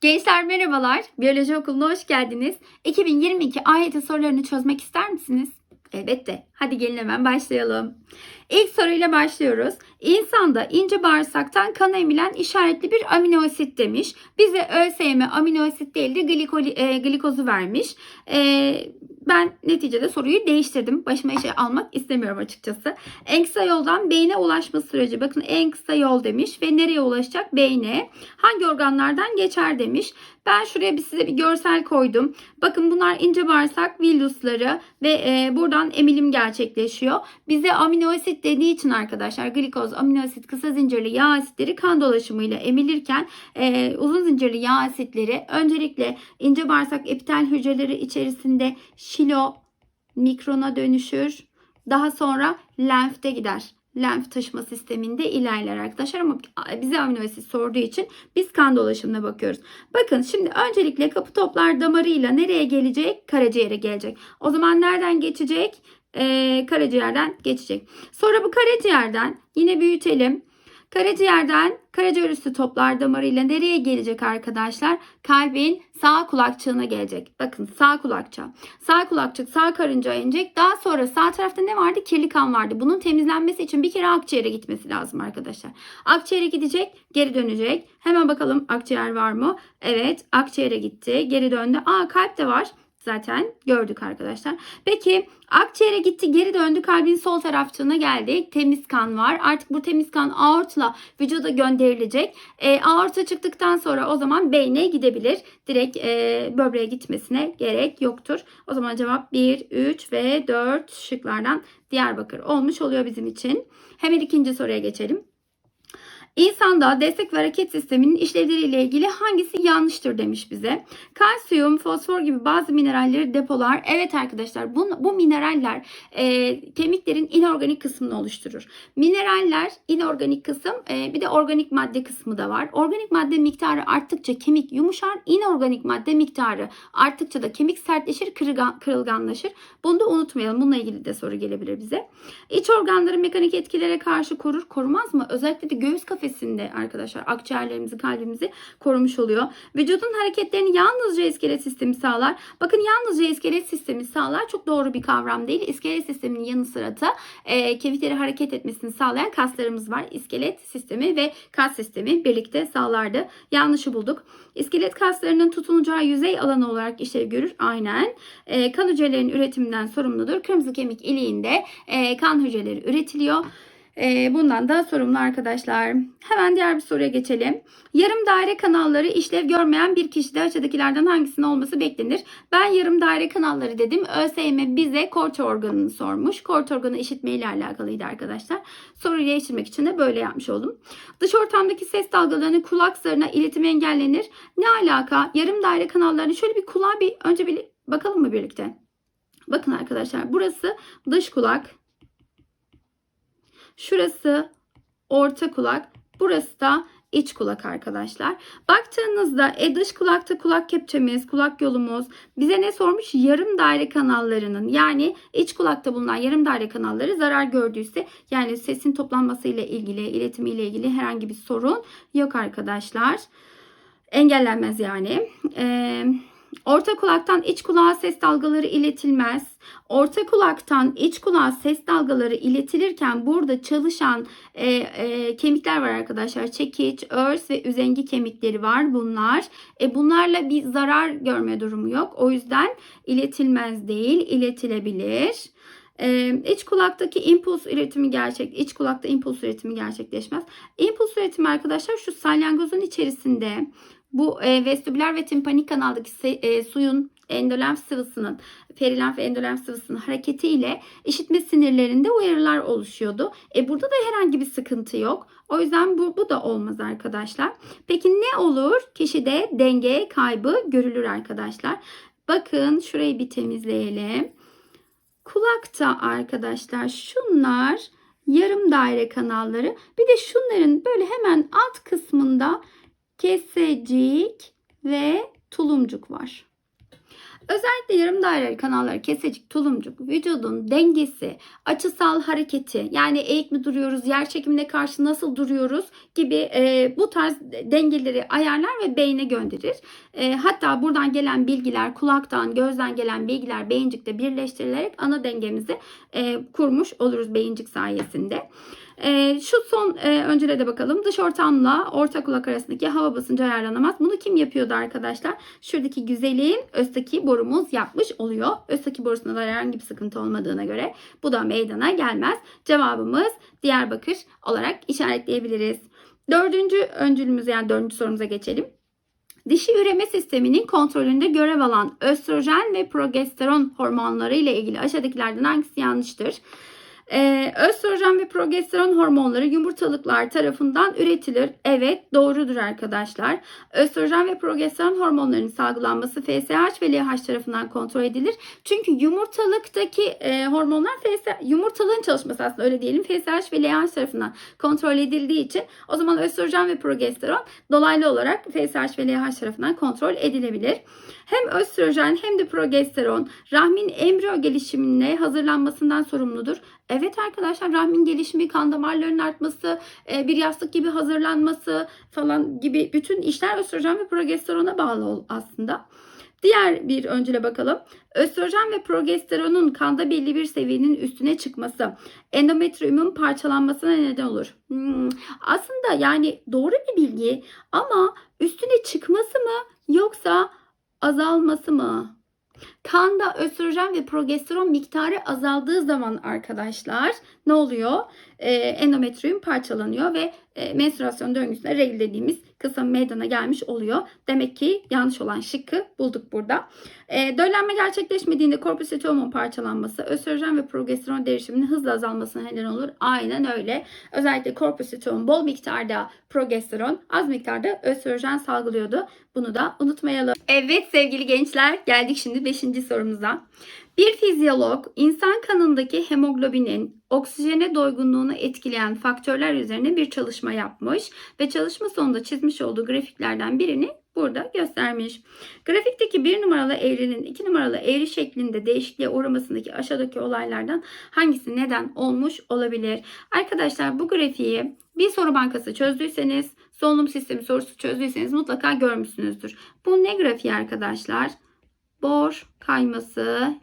Gençler merhabalar. Biyoloji okuluna hoş geldiniz. 2022 AYT sorularını çözmek ister misiniz? Elbette. Hadi gelin hemen başlayalım. İlk soruyla başlıyoruz. İnsanda ince bağırsaktan kan emilen işaretli bir amino asit demiş. Bize ÖSYM amino asit değil de glikoli, e, glikozu vermiş. E, ben neticede soruyu değiştirdim. Başıma işe almak istemiyorum açıkçası. En kısa yoldan beyne ulaşma süreci. Bakın en kısa yol demiş ve nereye ulaşacak? Beyne. Hangi organlardan geçer demiş. Ben şuraya bir size bir görsel koydum. Bakın bunlar ince bağırsak villusları ve e, buradan emilim gerçekleşiyor. Bize amino asit dediği için arkadaşlar glikoz, amino asit, kısa zincirli yağ asitleri kan dolaşımıyla emilirken e, uzun zincirli yağ asitleri öncelikle ince bağırsak epitel hücreleri içerisinde şilo mikrona dönüşür. Daha sonra lenfte gider lenf taşıma sisteminde ilerler arkadaşlar ama bize amino asit sorduğu için biz kan dolaşımına bakıyoruz. Bakın şimdi öncelikle kapı toplar damarıyla nereye gelecek? Karaciğere gelecek. O zaman nereden geçecek? Ee, karaciğerden geçecek. Sonra bu karaciğerden yine büyütelim. Karaciğerden karaciğer üstü toplar damarıyla nereye gelecek arkadaşlar? Kalbin sağ kulakçığına gelecek. Bakın sağ kulakçığa. Sağ kulakçık sağ karıncağa inecek. Daha sonra sağ tarafta ne vardı? Kirli kan vardı. Bunun temizlenmesi için bir kere akciğere gitmesi lazım arkadaşlar. Akciğere gidecek, geri dönecek. Hemen bakalım akciğer var mı? Evet, akciğere gitti, geri döndü. Aa kalp de var zaten gördük arkadaşlar. Peki akciğere gitti geri döndü kalbin sol tarafçığına geldik. Temiz kan var. Artık bu temiz kan aortla vücuda gönderilecek. E, aorta çıktıktan sonra o zaman beyne gidebilir. Direkt e, böbreğe gitmesine gerek yoktur. O zaman cevap 1, 3 ve 4 şıklardan Diyarbakır olmuş oluyor bizim için. Hemen ikinci soruya geçelim. İnsanda destek ve hareket sisteminin işlevleriyle ilgili hangisi yanlıştır demiş bize. Kalsiyum, fosfor gibi bazı mineralleri depolar. Evet arkadaşlar bu, bu mineraller e, kemiklerin inorganik kısmını oluşturur. Mineraller inorganik kısım e, bir de organik madde kısmı da var. Organik madde miktarı arttıkça kemik yumuşar. İnorganik madde miktarı arttıkça da kemik sertleşir, kırılgan, kırılganlaşır. Bunu da unutmayalım. Bununla ilgili de soru gelebilir bize. İç organları mekanik etkilere karşı korur. Korumaz mı? Özellikle de göğüs kafesi kafesinde arkadaşlar akciğerlerimizi, kalbimizi korumuş oluyor. Vücudun hareketlerini yalnızca iskelet sistemi sağlar. Bakın yalnızca iskelet sistemi sağlar çok doğru bir kavram değil. İskelet sisteminin yanı sıra da e, kemikleri hareket etmesini sağlayan kaslarımız var. İskelet sistemi ve kas sistemi birlikte sağlardı. Yanlışı bulduk. İskelet kaslarının tutunacağı yüzey alanı olarak işlev görür. Aynen. E, kan hücrelerinin üretiminden sorumludur. Kırmızı kemik iliğinde e, kan hücreleri üretiliyor. Ee, bundan da sorumlu arkadaşlar. Hemen diğer bir soruya geçelim. Yarım daire kanalları işlev görmeyen bir kişide aşağıdakilerden hangisinin olması beklenir? Ben yarım daire kanalları dedim. ÖSYM bize kort organını sormuş. Kort organı işitme ile alakalıydı arkadaşlar. Soruyu değiştirmek için de böyle yapmış oldum. Dış ortamdaki ses dalgalarının kulak zarına iletimi engellenir. Ne alaka? Yarım daire kanallarını şöyle bir kulağa bir önce bir bakalım mı birlikte? Bakın arkadaşlar burası dış kulak. Şurası orta kulak. Burası da iç kulak arkadaşlar. Baktığınızda e, dış kulakta kulak kepçemiz, kulak yolumuz bize ne sormuş? Yarım daire kanallarının yani iç kulakta bulunan yarım daire kanalları zarar gördüyse yani sesin toplanmasıyla ilgili, iletimiyle ilgili herhangi bir sorun yok arkadaşlar. Engellenmez yani. Eee Orta kulaktan iç kulağa ses dalgaları iletilmez. Orta kulaktan iç kulağa ses dalgaları iletilirken burada çalışan e, e, kemikler var arkadaşlar. Çekiç, örs ve üzengi kemikleri var bunlar. E, bunlarla bir zarar görme durumu yok. O yüzden iletilmez değil, iletilebilir. Ee, iç kulaktaki impuls üretimi gerçek, iç kulakta impuls üretimi gerçekleşmez. İmpuls üretimi arkadaşlar şu salyangozun içerisinde bu e, vestibüler ve timpanik kanaldaki e, suyun endolenf sıvısının, perilenf ve endolenf sıvısının hareketiyle işitme sinirlerinde uyarılar oluşuyordu. E burada da herhangi bir sıkıntı yok. O yüzden bu, bu da olmaz arkadaşlar. Peki ne olur? Kişide denge kaybı görülür arkadaşlar. Bakın şurayı bir temizleyelim. Kulakta arkadaşlar şunlar yarım daire kanalları. Bir de şunların böyle hemen alt kısmında kesecik ve tulumcuk var. Özellikle yarım daireli kanalları kesecik, tulumcuk, vücudun dengesi, açısal hareketi yani eğik mi duruyoruz, yer çekimine karşı nasıl duruyoruz gibi e, bu tarz dengeleri ayarlar ve beyne gönderir. E, hatta buradan gelen bilgiler, kulaktan, gözden gelen bilgiler beyincikte birleştirilerek ana dengemizi e, kurmuş oluruz beyincik sayesinde. E, şu son e, öncele de bakalım. Dış ortamla orta kulak arasındaki hava basıncı ayarlanamaz. Bunu kim yapıyordu arkadaşlar? Şuradaki güzelim Öztaki borumuz yapmış oluyor. Öztaki borusunda da herhangi bir sıkıntı olmadığına göre bu da meydana gelmez. Cevabımız Diyarbakır olarak işaretleyebiliriz. Dördüncü öncülümüz yani dördüncü sorumuza geçelim. Dişi üreme sisteminin kontrolünde görev alan östrojen ve progesteron hormonları ile ilgili aşağıdakilerden hangisi yanlıştır? Ee, östrojen ve progesteron hormonları yumurtalıklar tarafından üretilir. Evet doğrudur arkadaşlar. Östrojen ve progesteron hormonlarının salgılanması FSH ve LH tarafından kontrol edilir. Çünkü yumurtalıktaki e, hormonlar FSH, yumurtalığın çalışması aslında öyle diyelim FSH ve LH tarafından kontrol edildiği için o zaman östrojen ve progesteron dolaylı olarak FSH ve LH tarafından kontrol edilebilir. Hem östrojen hem de progesteron rahmin embriyo gelişimine hazırlanmasından sorumludur. Evet arkadaşlar rahmin gelişimi, kan damarlarının artması, e, bir yastık gibi hazırlanması falan gibi bütün işler östrojen ve progesterona bağlı aslında. Diğer bir öncüle bakalım. Östrojen ve progesteronun kanda belli bir seviyenin üstüne çıkması endometriyumun parçalanmasına neden olur. Hmm, aslında yani doğru bir bilgi ama üstüne çıkması mı yoksa azalması mı? Kanda östrojen ve progesteron miktarı azaldığı zaman arkadaşlar ne oluyor? Ee, endometriyum parçalanıyor ve e, menstruasyon döngüsüne regl dediğimiz kısım meydana gelmiş oluyor. Demek ki yanlış olan şıkkı bulduk burada. E, döllenme gerçekleşmediğinde korpus etomun parçalanması östrojen ve progesteron derişiminin hızla azalmasına neden olur. Aynen öyle. Özellikle korpus etomun bol miktarda progesteron, az miktarda östrojen salgılıyordu. Bunu da unutmayalım. Evet sevgili gençler geldik şimdi 5. sorumuza. Bir fizyolog insan kanındaki hemoglobinin oksijene doygunluğunu etkileyen faktörler üzerine bir çalışma yapmış ve çalışma sonunda çizmiş olduğu grafiklerden birini burada göstermiş. Grafikteki bir numaralı eğrinin iki numaralı eğri şeklinde değişikliğe uğramasındaki aşağıdaki olaylardan hangisi neden olmuş olabilir? Arkadaşlar bu grafiği bir soru bankası çözdüyseniz, solunum sistemi sorusu çözdüyseniz mutlaka görmüşsünüzdür. Bu ne grafiği arkadaşlar? Bor kayması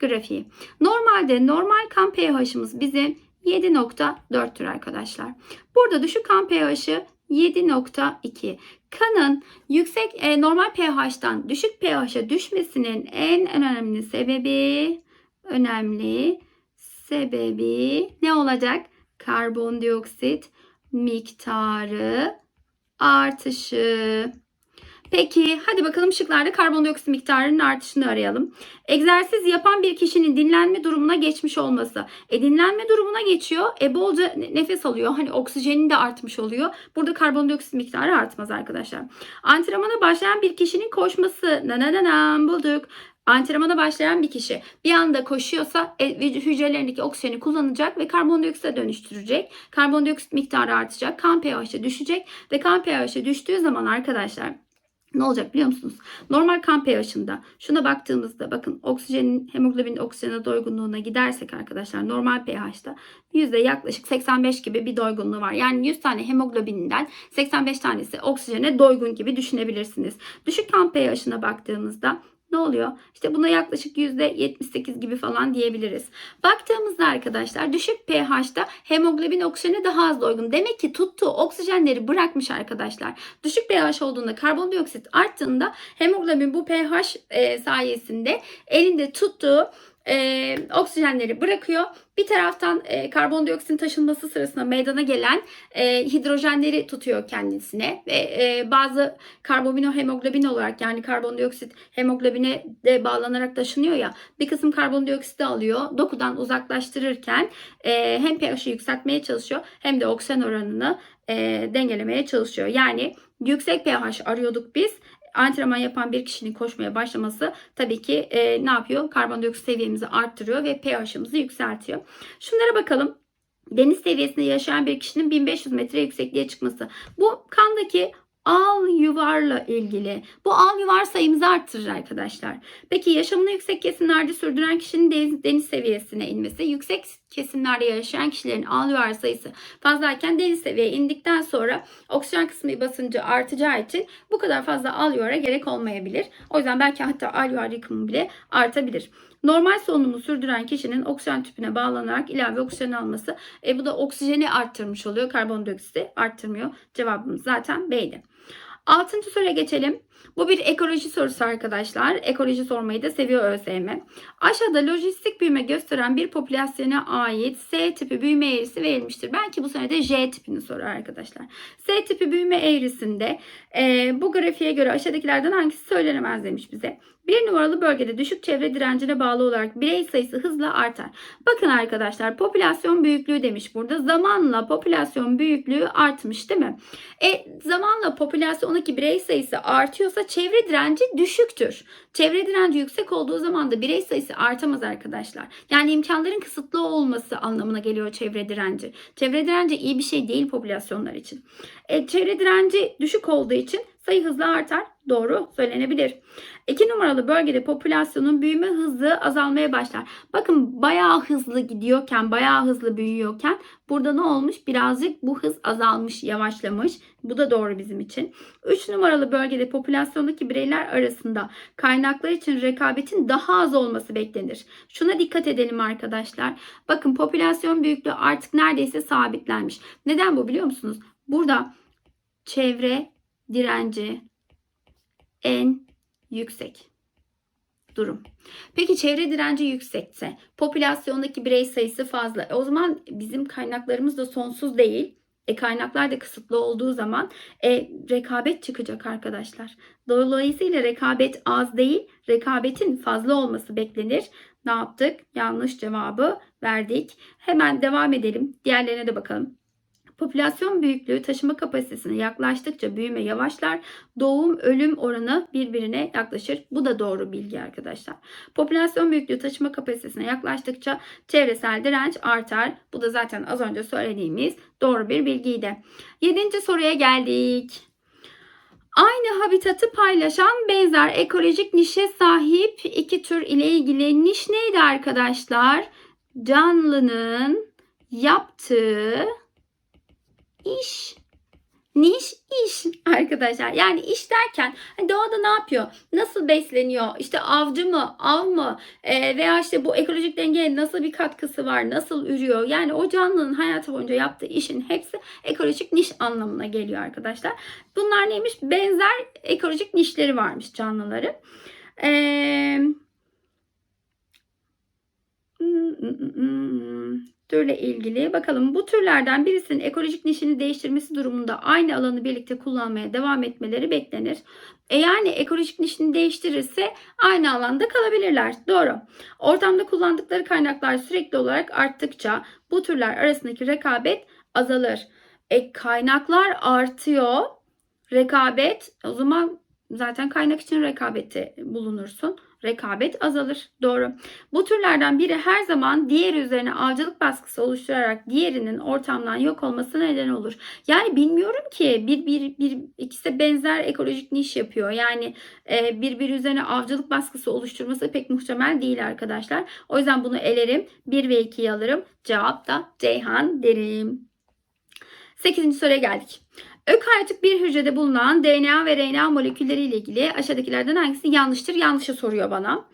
grafiği. Normalde normal kan pH'ımız bizim 7.4'tür arkadaşlar. Burada düşük kan pH'ı 7.2. Kanın yüksek e, normal pH'tan düşük pH'e düşmesinin en önemli sebebi önemli sebebi ne olacak? Karbondioksit miktarı artışı. Peki hadi bakalım şıklarda karbondioksit miktarının artışını arayalım. Egzersiz yapan bir kişinin dinlenme durumuna geçmiş olması. E dinlenme durumuna geçiyor. E bolca nefes alıyor. Hani oksijenin de artmış oluyor. Burada karbondioksit miktarı artmaz arkadaşlar. Antrenmana başlayan bir kişinin koşması. Nanananan bulduk. Antrenmana başlayan bir kişi bir anda koşuyorsa e, hücrelerindeki oksijeni kullanacak ve karbondioksite dönüştürecek. Karbondioksit miktarı artacak. Kan pH'i düşecek ve kan pH'i düştüğü zaman arkadaşlar ne olacak biliyor musunuz? Normal kan pH'ında şuna baktığımızda bakın oksijenin hemoglobin oksijene doygunluğuna gidersek arkadaşlar normal pH'da yüzde yaklaşık 85 gibi bir doygunluğu var. Yani 100 tane hemoglobinden 85 tanesi oksijene doygun gibi düşünebilirsiniz. Düşük kan pH'ına baktığımızda ne oluyor? İşte buna yaklaşık %78 gibi falan diyebiliriz. Baktığımızda arkadaşlar düşük pH'da hemoglobin oksijene daha az doygun. Demek ki tuttuğu oksijenleri bırakmış arkadaşlar. Düşük pH olduğunda karbondioksit arttığında hemoglobin bu pH e, sayesinde elinde tuttuğu e, oksijenleri bırakıyor. Bir taraftan e, karbondioksitin taşınması sırasında meydana gelen e, hidrojenleri tutuyor kendisine ve e, bazı karbaminohemoglobin olarak yani karbondioksit hemoglobine de bağlanarak taşınıyor ya bir kısım karbondioksiti alıyor dokudan uzaklaştırırken e, hem pH'i yükseltmeye çalışıyor hem de oksijen oranını e, dengelemeye çalışıyor. Yani yüksek pH arıyorduk biz antrenman yapan bir kişinin koşmaya başlaması tabii ki e, ne yapıyor? Karbondioksit seviyemizi arttırıyor ve pH'ımızı yükseltiyor. Şunlara bakalım. Deniz seviyesinde yaşayan bir kişinin 1500 metre yüksekliğe çıkması. Bu kandaki al yuvarla ilgili. Bu al yuvar sayımızı arttırır arkadaşlar. Peki yaşamını yüksek kesimlerde sürdüren kişinin deniz, deniz seviyesine inmesi, yüksek kesimlerde yaşayan kişilerin al yuvar sayısı fazlayken deniz seviyeye indikten sonra oksijen kısmı basıncı artacağı için bu kadar fazla al yuvara gerek olmayabilir. O yüzden belki hatta al yuvar yıkımı bile artabilir. Normal solunumu sürdüren kişinin oksijen tüpüne bağlanarak ilave oksijen alması e, bu da oksijeni arttırmış oluyor. Karbondioksiti arttırmıyor. Cevabımız zaten B'ydi. Altıncı soruya geçelim. Bu bir ekoloji sorusu arkadaşlar. Ekoloji sormayı da seviyor ÖSYM. Aşağıda lojistik büyüme gösteren bir popülasyona ait S tipi büyüme eğrisi verilmiştir. Belki bu sene de J tipini sorar arkadaşlar. S tipi büyüme eğrisinde e, bu grafiğe göre aşağıdakilerden hangisi söylenemez demiş bize. Bir numaralı bölgede düşük çevre direncine bağlı olarak birey sayısı hızla artar. Bakın arkadaşlar popülasyon büyüklüğü demiş burada. Zamanla popülasyon büyüklüğü artmış değil mi? E zamanla popülasyondaki birey sayısı artıyorsa çevre direnci düşüktür. Çevre direnci yüksek olduğu zaman da birey sayısı artamaz arkadaşlar. Yani imkanların kısıtlı olması anlamına geliyor çevre direnci. Çevre direnci iyi bir şey değil popülasyonlar için. E, çevre direnci düşük olduğu için sayı hızla artar. Doğru söylenebilir. 2 numaralı bölgede popülasyonun büyüme hızı azalmaya başlar. Bakın bayağı hızlı gidiyorken, bayağı hızlı büyüyorken burada ne olmuş? Birazcık bu hız azalmış, yavaşlamış. Bu da doğru bizim için. 3 numaralı bölgede popülasyondaki bireyler arasında kaynaklar için rekabetin daha az olması beklenir. Şuna dikkat edelim arkadaşlar. Bakın popülasyon büyüklüğü artık neredeyse sabitlenmiş. Neden bu biliyor musunuz? Burada çevre direnci en yüksek durum. Peki çevre direnci yüksekse, popülasyondaki birey sayısı fazla. E o zaman bizim kaynaklarımız da sonsuz değil. E kaynaklar da kısıtlı olduğu zaman e, rekabet çıkacak arkadaşlar. Dolayısıyla rekabet az değil, rekabetin fazla olması beklenir. Ne yaptık? Yanlış cevabı verdik. Hemen devam edelim. Diğerlerine de bakalım. Popülasyon büyüklüğü taşıma kapasitesine yaklaştıkça büyüme yavaşlar. Doğum ölüm oranı birbirine yaklaşır. Bu da doğru bilgi arkadaşlar. Popülasyon büyüklüğü taşıma kapasitesine yaklaştıkça çevresel direnç artar. Bu da zaten az önce söylediğimiz doğru bir bilgiydi. Yedinci soruya geldik. Aynı habitatı paylaşan benzer ekolojik nişe sahip iki tür ile ilgili niş neydi arkadaşlar? Canlının yaptığı iş. Niş iş arkadaşlar. Yani iş derken hani doğada ne yapıyor? Nasıl besleniyor? İşte avcı mı? Av mı? Ee, veya işte bu ekolojik dengeye nasıl bir katkısı var? Nasıl ürüyor? Yani o canlının hayatı boyunca yaptığı işin hepsi ekolojik niş anlamına geliyor arkadaşlar. Bunlar neymiş? Benzer ekolojik nişleri varmış canlıların. Eee türle ilgili bakalım bu türlerden birisinin ekolojik nişini değiştirmesi durumunda aynı alanı birlikte kullanmaya devam etmeleri beklenir. E yani ekolojik nişini değiştirirse aynı alanda kalabilirler. Doğru. Ortamda kullandıkları kaynaklar sürekli olarak arttıkça bu türler arasındaki rekabet azalır. E kaynaklar artıyor. Rekabet o zaman zaten kaynak için rekabeti bulunursun rekabet azalır. Doğru. Bu türlerden biri her zaman diğer üzerine avcılık baskısı oluşturarak diğerinin ortamdan yok olması neden olur. Yani bilmiyorum ki bir, bir, bir ikisi benzer ekolojik niş yapıyor. Yani e, birbiri üzerine avcılık baskısı oluşturması pek muhtemel değil arkadaşlar. O yüzden bunu elerim. 1 ve 2'yi alırım. Cevap da Ceyhan derim. 8. soruya geldik. Ökaryotip bir hücrede bulunan DNA ve RNA molekülleri ile ilgili aşağıdakilerden hangisi yanlıştır? Yanlışı soruyor bana.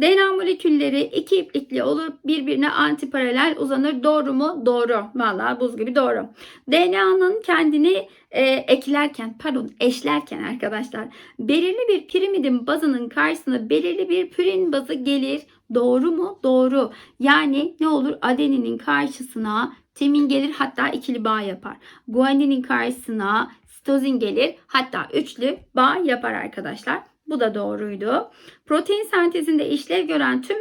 DNA molekülleri iki iplikli olur birbirine antiparalel uzanır. Doğru mu? Doğru. Vallahi buz gibi doğru. DNA'nın kendini e, eklerken pardon eşlerken arkadaşlar belirli bir pirimidin bazının karşısına belirli bir pürin bazı gelir. Doğru mu? Doğru. Yani ne olur? Adeninin karşısına timin gelir hatta ikili bağ yapar. Guaninin karşısına sitozin gelir hatta üçlü bağ yapar arkadaşlar. Bu da doğruydu. Protein sentezinde işlev gören tüm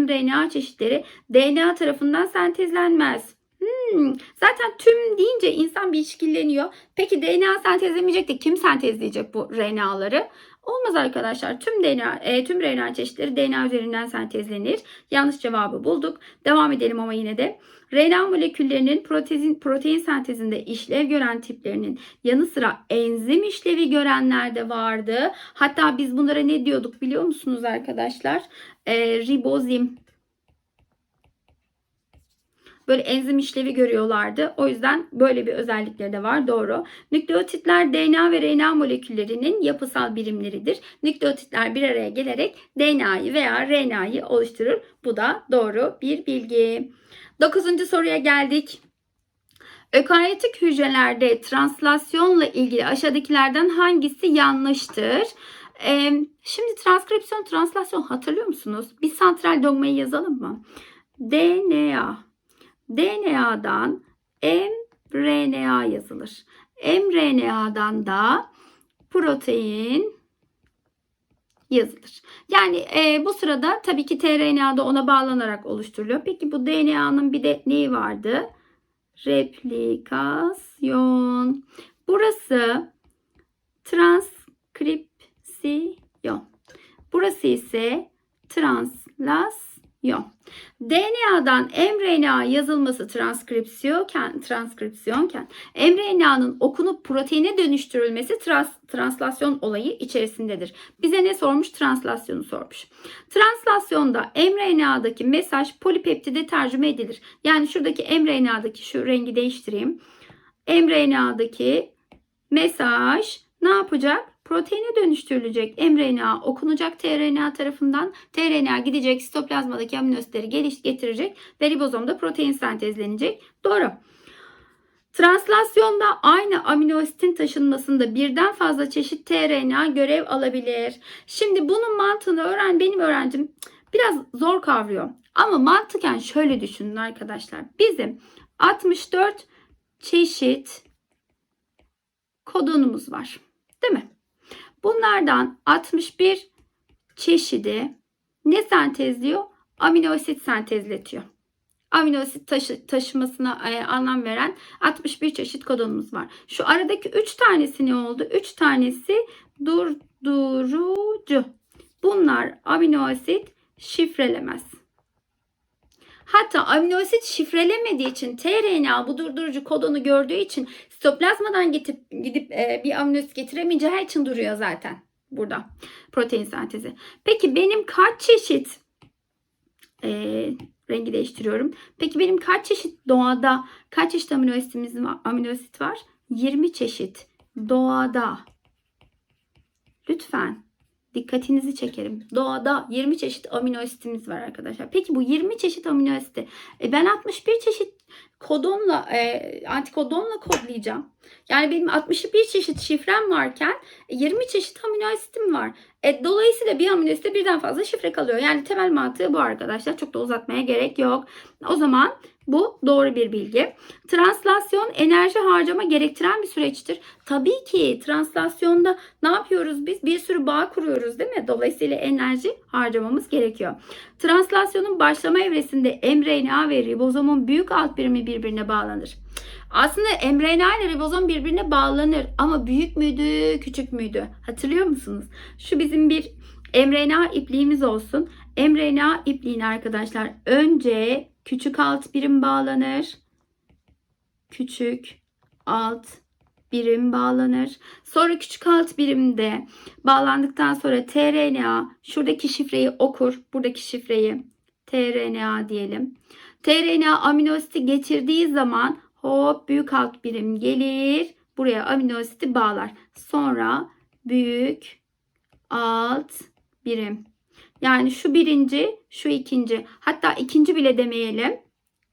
mRNA çeşitleri DNA tarafından sentezlenmez. Hmm, zaten tüm deyince insan bir işkilleniyor. Peki DNA sentezlemeyecek de kim sentezleyecek bu RNA'ları? Olmaz arkadaşlar. Tüm DNA, e, tüm RNA çeşitleri DNA üzerinden sentezlenir. Yanlış cevabı bulduk. Devam edelim ama yine de. RNA moleküllerinin protein, protein sentezinde işlev gören tiplerinin yanı sıra enzim işlevi görenler de vardı. Hatta biz bunlara ne diyorduk biliyor musunuz arkadaşlar? E, ribozim böyle enzim işlevi görüyorlardı. O yüzden böyle bir özellikleri de var. Doğru. Nükleotitler DNA ve RNA moleküllerinin yapısal birimleridir. Nükleotitler bir araya gelerek DNA'yı veya RNA'yı oluşturur. Bu da doğru bir bilgi. Dokuzuncu soruya geldik. Ökaryotik hücrelerde translasyonla ilgili aşağıdakilerden hangisi yanlıştır? Ee, şimdi transkripsiyon, translasyon hatırlıyor musunuz? Bir santral dogmayı yazalım mı? DNA DNA'dan mRNA yazılır. mRNA'dan da protein yazılır. Yani e, bu sırada tabii ki tRNA'da ona bağlanarak oluşturuluyor. Peki bu DNA'nın bir de neyi vardı? Replikasyon. Burası transkripsiyon. Burası ise translasyon. DNA'dan mRNA yazılması transkripsiyonken, transkripsiyonken mRNA'nın okunup proteine dönüştürülmesi trans, translasyon olayı içerisindedir. Bize ne sormuş? Translasyonu sormuş. Translasyonda mRNA'daki mesaj polipeptide tercüme edilir. Yani şuradaki mRNA'daki şu rengi değiştireyim. mRNA'daki mesaj ne yapacak? Proteine dönüştürülecek mRNA okunacak tRNA tarafından. tRNA gidecek sitoplazmadaki aminositleri geliş getirecek ve ribozomda protein sentezlenecek. Doğru. Translasyonda aynı aminoasitin taşınmasında birden fazla çeşit tRNA görev alabilir. Şimdi bunun mantığını öğren benim öğrencim biraz zor kavruyor. Ama mantıken şöyle düşünün arkadaşlar. Bizim 64 çeşit kodonumuz var. Değil mi? Bunlardan 61 çeşidi ne sentezliyor? Amino asit sentezletiyor. Amino asit taşı, taşımasına e, anlam veren 61 çeşit kodonumuz var. Şu aradaki 3 tanesi ne oldu? 3 tanesi durdurucu. Bunlar amino asit şifrelemez. Hatta amino asit şifrelemediği için tRNA bu durdurucu kodonu gördüğü için sitoplazmadan gidip, gidip e, bir amino asit getiremeyeceği için duruyor zaten burada protein sentezi. Peki benim kaç çeşit e, rengi değiştiriyorum. Peki benim kaç çeşit doğada kaç çeşit amino asitimiz var? Amino var? 20 çeşit doğada. Lütfen dikkatinizi çekerim. Doğada 20 çeşit amino asitimiz var arkadaşlar. Peki bu 20 çeşit amino asiti e ben 61 çeşit kodonla e, antikodonla kodlayacağım. Yani benim 61 çeşit şifrem varken 20 çeşit amino asitim var. E, dolayısıyla bir amino asite birden fazla şifre kalıyor. Yani temel mantığı bu arkadaşlar. Çok da uzatmaya gerek yok. O zaman bu doğru bir bilgi. Translasyon enerji harcama gerektiren bir süreçtir. Tabii ki translasyonda ne yapıyoruz biz? Bir sürü bağ kuruyoruz değil mi? Dolayısıyla enerji harcamamız gerekiyor. Translasyonun başlama evresinde mRNA ve ribozomun büyük alt birimi birbirine bağlanır. Aslında mRNA ile ribozom birbirine bağlanır ama büyük müydü, küçük müydü? Hatırlıyor musunuz? Şu bizim bir mRNA ipliğimiz olsun. mRNA ipliğine arkadaşlar önce küçük alt birim bağlanır. Küçük alt birim bağlanır. Sonra küçük alt birimde bağlandıktan sonra tRNA şuradaki şifreyi okur. Buradaki şifreyi tRNA diyelim. tRNA amino asiti getirdiği zaman hop büyük alt birim gelir. Buraya amino asiti bağlar. Sonra büyük alt birim. Yani şu birinci, şu ikinci. Hatta ikinci bile demeyelim.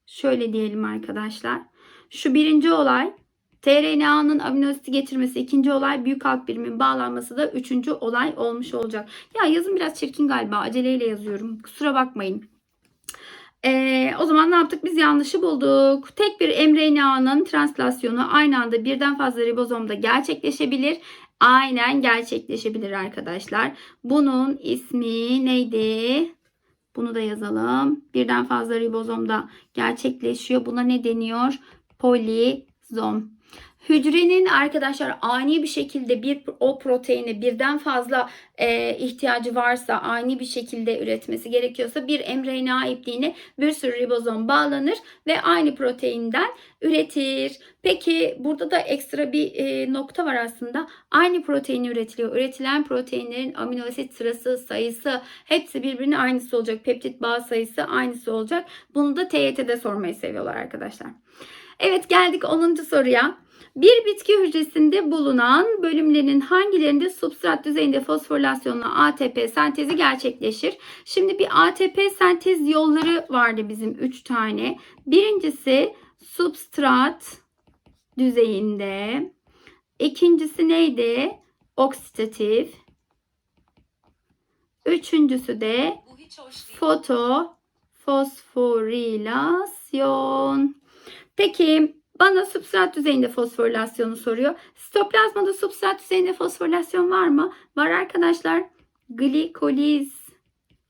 Şöyle diyelim arkadaşlar. Şu birinci olay tRNA'nın amino getirmesi ikinci olay büyük alt birimin bağlanması da üçüncü olay olmuş olacak. Ya yazım biraz çirkin galiba aceleyle yazıyorum kusura bakmayın. Ee, o zaman ne yaptık? Biz yanlışı bulduk. Tek bir mRNA'nın translasyonu aynı anda birden fazla ribozomda gerçekleşebilir. Aynen gerçekleşebilir arkadaşlar. Bunun ismi neydi? Bunu da yazalım. Birden fazla ribozomda gerçekleşiyor. Buna ne deniyor? Polizom. Hücrenin arkadaşlar ani bir şekilde bir o proteine birden fazla e, ihtiyacı varsa ani bir şekilde üretmesi gerekiyorsa bir mRNA ipliğine bir sürü ribozom bağlanır ve aynı proteinden üretir. Peki burada da ekstra bir e, nokta var aslında. Aynı protein üretiliyor. Üretilen proteinlerin amino asit sırası, sayısı hepsi birbirine aynısı olacak. Peptit bağ sayısı aynısı olacak. Bunu da TYT'de sormayı seviyorlar arkadaşlar. Evet geldik 10. soruya. Bir bitki hücresinde bulunan bölümlerin hangilerinde substrat düzeyinde fosforilasyonla ATP sentezi gerçekleşir? Şimdi bir ATP sentez yolları vardı bizim 3 tane. Birincisi substrat düzeyinde. İkincisi neydi? Oksidatif. Üçüncüsü de foto fosforilasyon. Peki bana substrat düzeyinde fosforilasyonu soruyor. Sitoplazmada substrat düzeyinde fosforilasyon var mı? Var arkadaşlar. Glikoliz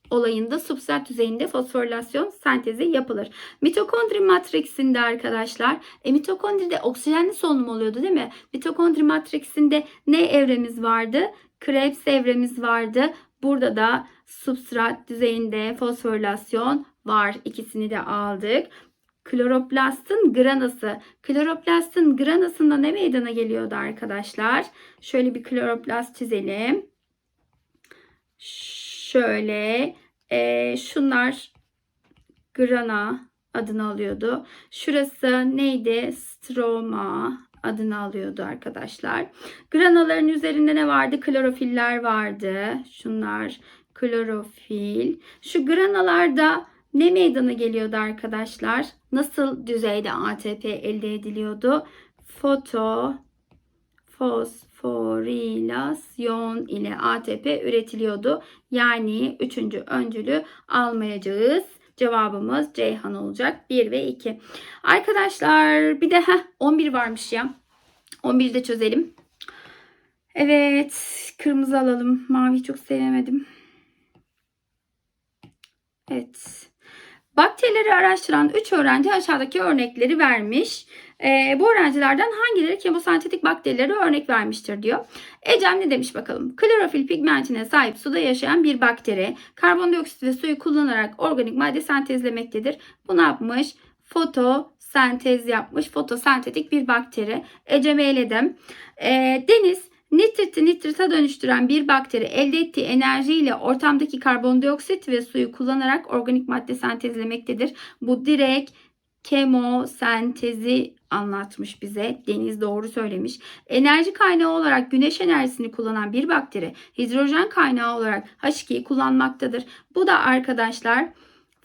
olayında substrat düzeyinde fosforilasyon sentezi yapılır. Mitokondri matriksinde arkadaşlar, e, mitokondride oksijenli solunum oluyordu değil mi? Mitokondri matriksinde ne evremiz vardı? Krebs evremiz vardı. Burada da substrat düzeyinde fosforilasyon var. İkisini de aldık. Kloroplastın granası. Kloroplastın granasında ne meydana geliyordu arkadaşlar? Şöyle bir kloroplast çizelim. Şöyle e, şunlar grana adını alıyordu. Şurası neydi? Stroma adını alıyordu arkadaşlar. Granaların üzerinde ne vardı? Klorofiller vardı. Şunlar klorofil. Şu granalarda ne meydana geliyordu arkadaşlar? Nasıl düzeyde ATP elde ediliyordu? Foto fosforilasyon ile ATP üretiliyordu. Yani üçüncü öncülü almayacağız. Cevabımız Ceyhan olacak. 1 ve 2. Arkadaşlar bir de heh, 11 varmış ya. 11'i de çözelim. Evet. Kırmızı alalım. Mavi çok sevemedim. Evet. Bakterileri araştıran 3 öğrenci aşağıdaki örnekleri vermiş. Ee, bu öğrencilerden hangileri kemosentetik bakterilere örnek vermiştir diyor. Ecem ne demiş bakalım. Klorofil pigmentine sahip suda yaşayan bir bakteri karbondioksit ve suyu kullanarak organik madde sentezlemektedir. Bu ne yapmış? Fotosentez yapmış. Fotosentetik bir bakteri. Ecem eledim. Ee, Deniz Nitriti nitrita dönüştüren bir bakteri elde ettiği enerjiyle ortamdaki karbondioksit ve suyu kullanarak organik madde sentezlemektedir. Bu direkt kemosentezi anlatmış bize. Deniz doğru söylemiş. Enerji kaynağı olarak güneş enerjisini kullanan bir bakteri hidrojen kaynağı olarak H2'yi kullanmaktadır. Bu da arkadaşlar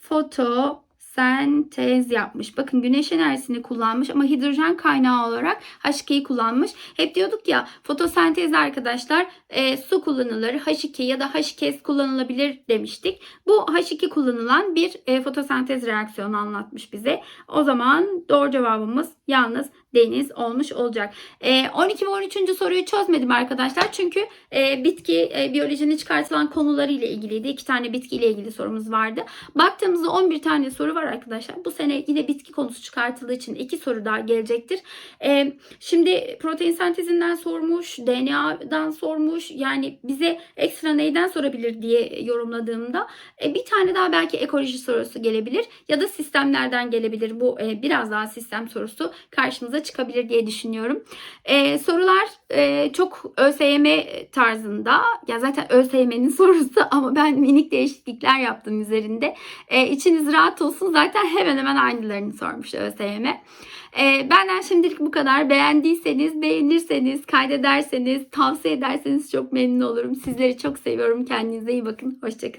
foto sentez yapmış. Bakın güneş enerjisini kullanmış ama hidrojen kaynağı olarak H2'yi kullanmış. Hep diyorduk ya fotosentezde arkadaşlar e, su kullanılır. H2 ya da H2S kullanılabilir demiştik. Bu H2 kullanılan bir e, fotosentez reaksiyonu anlatmış bize. O zaman doğru cevabımız yalnız deniz olmuş olacak. E, 12 ve 13. soruyu çözmedim arkadaşlar. Çünkü e, bitki e, biyolojinin çıkartılan konuları ile ilgiliydi. İki tane bitki ile ilgili sorumuz vardı. Baktığımızda 11 tane soru var arkadaşlar. Bu sene yine bitki konusu çıkartıldığı için iki soru daha gelecektir. E, şimdi protein sentezinden sormuş, DNA'dan sormuş. Yani bize ekstra neyden sorabilir diye yorumladığımda e, bir tane daha belki ekoloji sorusu gelebilir ya da sistemlerden gelebilir. Bu e, biraz daha sistem sorusu karşımıza çıkabilir diye düşünüyorum. E, sorular e, çok ÖSYM tarzında. Ya zaten ÖSYM'nin sorusu ama ben minik değişiklikler yaptım üzerinde. E, içiniz rahat olsun. Zaten hemen hemen aynılarını sormuş ÖSYM. E, benden şimdilik bu kadar. Beğendiyseniz, beğenirseniz, kaydederseniz, tavsiye ederseniz çok memnun olurum. Sizleri çok seviyorum. Kendinize iyi bakın. Hoşçakalın.